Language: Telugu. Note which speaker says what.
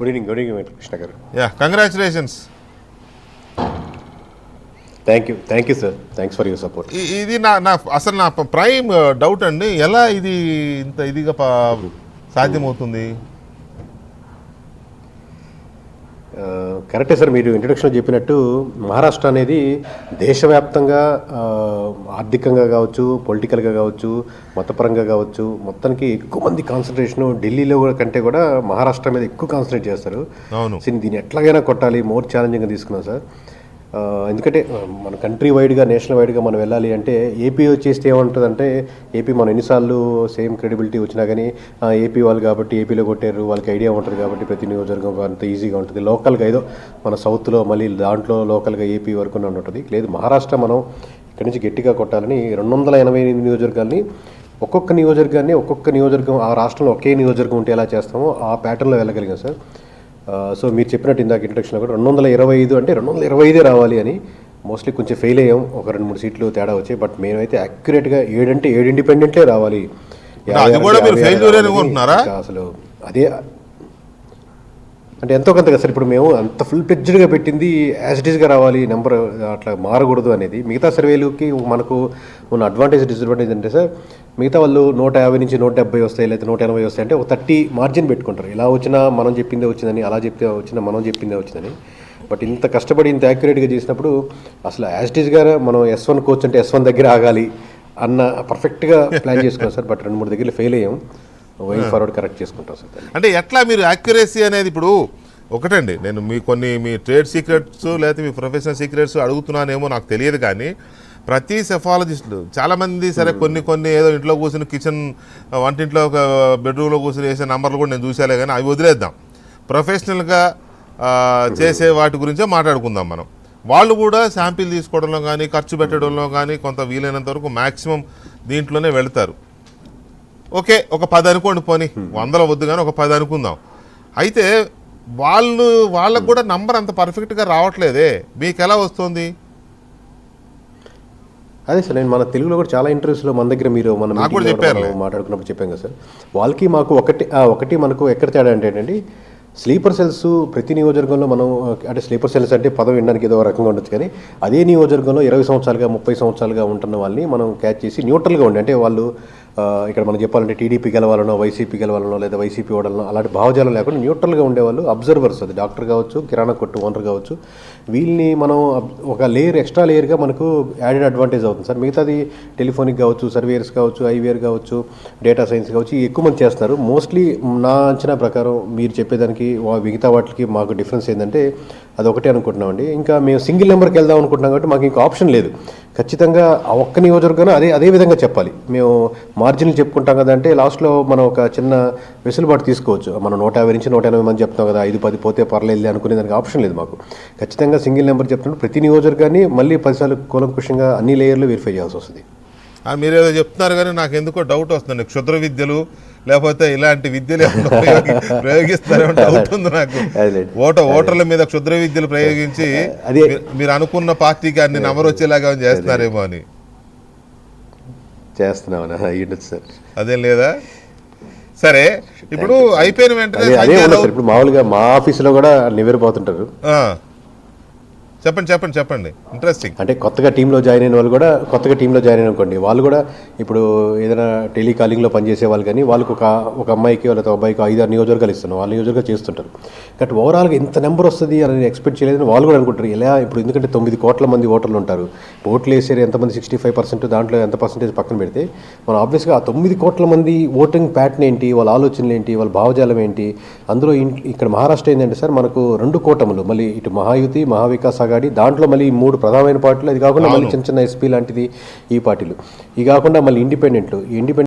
Speaker 1: Good evening good evening Krishna garu
Speaker 2: yeah congratulations
Speaker 1: thank you thank you sir thanks for your support
Speaker 2: ఇది నా నా అసలు నా ప్రైమ్ డౌట్ అండి. ఎలా ఇది ఇంత ఇదిగా ప- సాధ్యమవుతుంది?
Speaker 1: కరెక్టే సార్ మీరు ఇంట్రొడక్షన్ చెప్పినట్టు మహారాష్ట్ర అనేది దేశవ్యాప్తంగా ఆర్థికంగా కావచ్చు పొలిటికల్గా కావచ్చు మతపరంగా కావచ్చు మొత్తానికి ఎక్కువ మంది కాన్సన్ట్రేషన్ ఢిల్లీలో కంటే కూడా మహారాష్ట్ర మీద ఎక్కువ కాన్సన్ట్రేట్ చేస్తారు. దీన్ని ఎట్లాగైనా కొట్టాలి మోర్ ఛాలెంజింగ్గా తీసుకున్నాం సార్. ఎందుకంటే మన కంట్రీ వైడ్గా నేషనల్ వైడ్గా మనం వెళ్ళాలి అంటే ఏపీ వచ్చేస్తే ఏమంటుందంటే ఏపీ మనం ఎన్నిసార్లు సేమ్ క్రెడిబిలిటీ వచ్చినా కానీ ఏపీ వాళ్ళు కాబట్టి ఏపీలో కొట్టారు వాళ్ళకి ఐడియా ఉంటుంది కాబట్టి ప్రతి నియోజకవర్గం అంత ఈజీగా ఉంటుంది. లోకల్గా ఏదో మన సౌత్లో మళ్ళీ దాంట్లో లోకల్గా ఏపీ వరకు ఉంటుంది. లేదు మహారాష్ట్ర మనం ఇక్కడి నుంచి గట్టిగా కొట్టాలని రెండు వందల ఎనభై ఎనిమిది నియోజకవర్గాల్ని ఒక్కొక్క నియోజకవర్గాన్ని ఒక్కొక్క నియోజకవర్గం ఆ రాష్ట్రంలో ఒకే నియోజకవర్గం ఉంటే ఎలా చేస్తామో ఆ ప్యాటర్న్లో వెళ్ళగలిగాం సార్. సో మీరు చెప్పినట్టు ఇందాక ఇంట్రడక్షన్లో కూడా రెండు వందల ఇరవై ఐదు అంటే రెండు వందల ఇరవై ఐదే రావాలి అని మోస్ట్లీ కొంచెం ఫెయిల్ అయ్యాం. ఒక రెండు మూడు సీట్లు తేడా వచ్చాయి. బట్ మేమైతే యాక్యురేట్గా ఏడంటే ఏడు ఇండిపెండెంట్లే రావాలి.
Speaker 2: అది
Speaker 1: యాభై
Speaker 2: కూడా
Speaker 1: అంటే
Speaker 2: మీరు
Speaker 1: యాభై
Speaker 2: failure
Speaker 1: రావాలి.
Speaker 2: అనుకుంటున్నారా?
Speaker 1: ఇంకా అసలు అదే అంటే ఎంతో కొంత కదా సార్ ఇప్పుడు మేము అంత ఫుల్ ప్లెడ్జ్డ్గా పెట్టింది యాజ్ ఇట్ ఈస్గా రావాలి నెంబర్ అట్లా మారకూడదు అనేది. మిగతా సర్వేలుకి మనకు ఉన్న అడ్వాంటేజ్ డిసడ్వాంటేజ్ అంటే సార్ మిగతా వాళ్ళు నూట యాభై నుంచి నూట డెబ్బై వస్తాయి లేదా నూట ఎనభై వస్తాయి అంటే ఒక థర్టీ మార్జిన్ పెట్టుకుంటారు. ఇలా వచ్చినా మనం చెప్పిందే వచ్చిందని అలా చెప్తే వచ్చినా మనం చెప్పిందే వచ్చిందని. బట్ ఇంత కష్టపడి ఇంత యాక్యురేట్గా చేసినప్పుడు అసలు యాజ్ ఇట్ ఈస్గా మనం ఎస్ వన్ కోచ్ అంటే ఎస్ వన్ దగ్గర ఆగాలి అన్న పర్ఫెక్ట్గా ప్లాన్ చేసుకున్నాం సార్. బట్ రెండు మూడు దగ్గర ఫెయిల్ అయ్యాం. వై ఫార్వర్డ్ కరెక్ట్ చేసుకుంటాం సార్.
Speaker 2: అంటే ఎట్లా మీరు యాక్యురసీ అనేది ఇప్పుడు ఒకటండి నేను మీ కొన్ని మీ ట్రేడ్ సీక్రెట్స్ లేకపోతే మీ ప్రొఫెషనల్ సీక్రెట్స్ అడుగుతున్నానేమో నాకు తెలియదు కానీ ప్రతి సెఫాలజిస్టులు చాలామంది సరే కొన్ని కొన్ని ఏదో ఇంట్లో కూర్చుని కిచెన్ వంటింట్లో ఒక బెడ్రూమ్లో కూర్చుని వేసే నంబర్లు కూడా నేను చూసాలే కానీ అవి వదిలేద్దాం. ప్రొఫెషనల్గా చేసే వాటి గురించే మాట్లాడుకుందాం మనం. వాళ్ళు కూడా శాంపిల్ తీసుకోవడంలో కానీ ఖర్చు పెట్టడంలో కానీ కొంత వీలైనంత వరకు మ్యాక్సిమం దీంట్లోనే వెళ్తారు. ఓకే ఒక పది అనుకోండి పోనీ. వందల వద్దు కానీ ఒక పది అనుకుందాం. అయితే వాళ్ళు వాళ్ళకు కూడా నంబర్ అంత పర్ఫెక్ట్గా రావట్లేదే. మీకు ఎలా వస్తుంది?
Speaker 1: అదే సార్ నేను మన తెలుగులో కూడా చాలా ఇంటర్వ్యూస్లో మన దగ్గర మీరు మన మాట్లాడుకున్నప్పుడు చెప్పాం కదా సార్. వాళ్ళకి మాకు ఒకటి ఒకటి మనకు ఎక్కడ తేడా అంటే ఏంటంటే స్లీపర్ సెల్స్ ప్రతి నియోజకవర్గంలో మనం అంటే స్లీపర్ సెల్స్ అంటే పదం వినడానికి ఏదో రకంగా ఉండొచ్చు కానీ అదే నియోజకవర్గంలో ఇరవై సంవత్సరాలుగా ముప్పై సంవత్సరాలుగా ఉంటున్న వాళ్ళని మనం క్యాచ్ చేసి న్యూట్రల్గా ఉండి. అంటే వాళ్ళు ఇక్కడ మనం చెప్పాలంటే టీడీపీ గెలవాలనో వైసీపీ గెలవాలనో లేదా వైసీపీ ఓడాలనో అలాంటి భావజాలం లేకుండా న్యూట్రల్గా ఉండేవాళ్ళు అబ్జర్వర్స్ అది. డాక్టర్ కావచ్చు కిరాణా కొట్టు ఓనర్ కావచ్చు. వీళ్ళని మనం ఒక లేయర్ ఎక్స్ట్రా లేయర్గా మనకు యాడెడ్ అడ్వాంటేజ్ అవుతుంది. సార్ మిగతాది టెలిఫోనిక్ కావచ్చు సర్వేయర్స్ కావచ్చు ఐవీఆర్ కావచ్చు డేటా సైన్స్ కావచ్చు ఎక్కువ మంది చేస్తున్నారు. మోస్ట్లీ నా అంచనా ప్రకారం మీరు చెప్పేదానికి మిగతా వాటికి మాకు డిఫరెన్స్ ఏంటంటే అది ఒకటే అనుకుంటున్నామండి. ఇంకా మేము సింగిల్ నెంబర్కి వెళ్దాం అనుకుంటున్నాం కాబట్టి మాకు ఇంకా ఆప్షన్ లేదు. ఖచ్చితంగా ఆ ఒక్క నియోజకవర్గం అదే అదే విధంగా చెప్పాలి. మేము మార్జిన్లు చెప్పుకుంటాం కదా అంటే లాస్ట్లో మనం ఒక చిన్న వెసులుబాటు తీసుకోవచ్చు. మనం నూట యాభై నుంచి నూట ఎనభై మంది చెప్తాం కదా ఐదు పది పోతే పర్లేదు అనుకునే దానికి ఆప్షన్ లేదు మాకు. ఖచ్చితంగా సింగిల్ నెంబర్ చెప్తున్నప్పుడు ప్రతి నియోజకవర్గాన్ని మళ్ళీ పదిసార్లు కూలంకుషంగా అన్ని లేయర్లు వెరిఫై చేయాల్సి వస్తుంది.
Speaker 2: ఆ, మీరేదో చెప్తున్నారు కానీ నాకు ఎందుకో డౌట్ వస్తుంది. క్షుద్ర విద్యలు లేకపోతే ఇలాంటి విద్యలు ప్రయోగిస్తారేమో డౌట్ ఉంది నాకు. ఓట ఓటర్ల మీద క్షుద్ర విద్యలు ప్రయోగించి మీరు అనుకున్న పార్టీకి అన్ని నంబర్ వచ్చేలాగా చేస్తున్నారేమో అని.
Speaker 1: చేస్తున్నామని సార్.
Speaker 2: అదేం లేదా? సరే ఇప్పుడు అయిపోయిన వెంటనే
Speaker 1: ఇప్పుడు మామూలుగా మా ఆఫీసులో కూడా నివ్వెరపోతుంటారు.
Speaker 2: ఆ. చెప్పండి చెప్పండి చెప్పండి. ఇంట్రెస్టింగ్
Speaker 1: అంటే కొత్తగా టీంలో జాయిన్ అయిన వాళ్ళు కూడా కొత్తగా టీంలో జాయిన్ అయిన అనుకోండి వాళ్ళు కూడా ఇప్పుడు ఏదైనా టెలికాలింగ్లో పనిచేసే వాళ్ళు కానీ వాళ్ళకు ఒక ఒక అమ్మాయికి వాళ్ళతో ఒక అబ్బాయికి ఐదు ఆరు నియోజకవర్గాలు ఇస్తున్నారు వాళ్ళు నియోజకవర్గాలు చేస్తుంటారు. బట్ ఓవరాల్గా ఇంత నెంబర్ వస్తుంది అని ఎక్స్పెక్ట్ చేయలేదని వాళ్ళు కూడా అనుకుంటారు. ఇలా ఇప్పుడు ఎందుకంటే తొమ్మిది కోట్ల మంది ఓటర్లు ఉంటారు ఓట్లు వేసేది ఎంతమంది సిక్స్టీ ఫైవ్ పర్సెంట్ దాంట్లో ఎంత పర్సెంటేజ్ పక్కన పెడితే మనం ఆబ్వియస్గా ఆ తొమ్మిది కోట్ల మంది ఓటింగ్ ప్యాటర్న్ ఏంటి వాళ్ళ ఆలోచనలు ఏంటి వాళ్ళ భావజాలం ఏంటి అందులో ఇక్కడ మహారాష్ట్ర ఏంటంటే సార్ మనకు రెండు కూటములు మళ్ళీ ఇటు మహాయుతి మహావికాస్ అగాడి దాంట్లో మళ్ళీ ఈ మూడు ప్రధానమైన పార్టీలు అది కాకుండా మళ్ళీ చిన్న చిన్న ఎస్పీ లాంటిది ఈ పార్టీలు. ఈ కాకుండా మళ్ళీ ఇండిపెండెంట్లు. ఇండిపెండెంట్